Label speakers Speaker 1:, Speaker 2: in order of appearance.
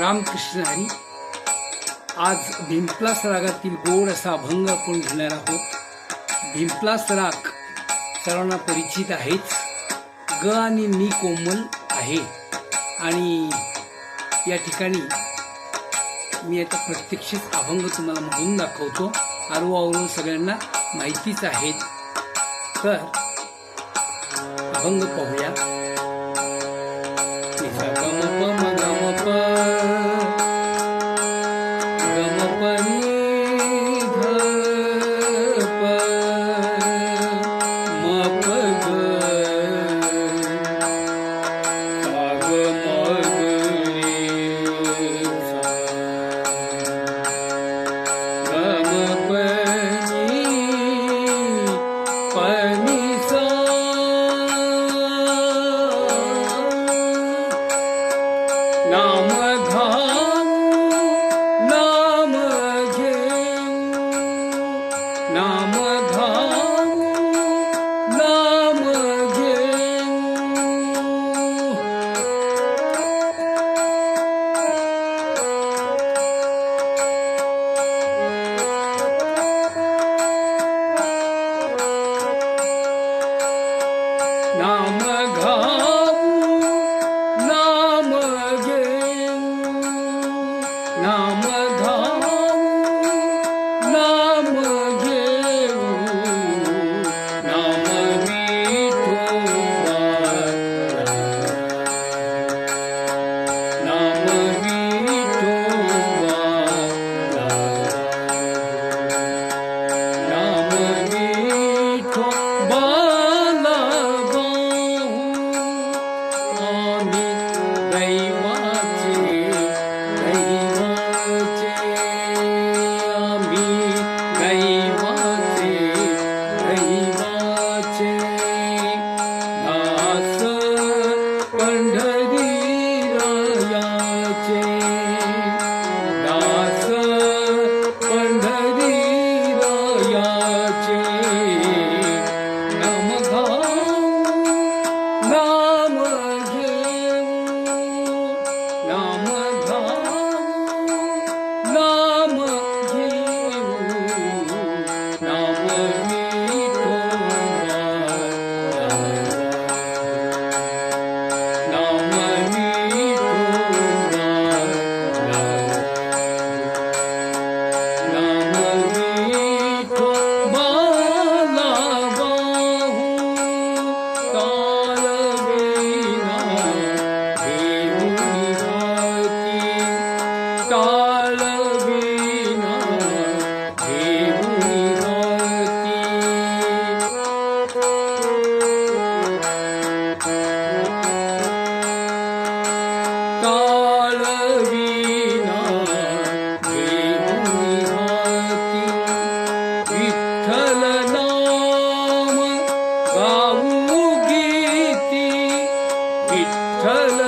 Speaker 1: रामकृष्ण हरी आज भिंपलास रागातील गोड असा अभंग आपण घेणार आहोत भिंपलास राग सर्वांना परिचित आहेच ग आणि नी कोमल आहे आणि या ठिकाणी मी आता प्रत्यक्षित अभंग तुम्हाला म्हणून दाखवतो आरोआवरून सगळ्यांना माहितीच आहेत तर अभंग पाहूया 灿烂。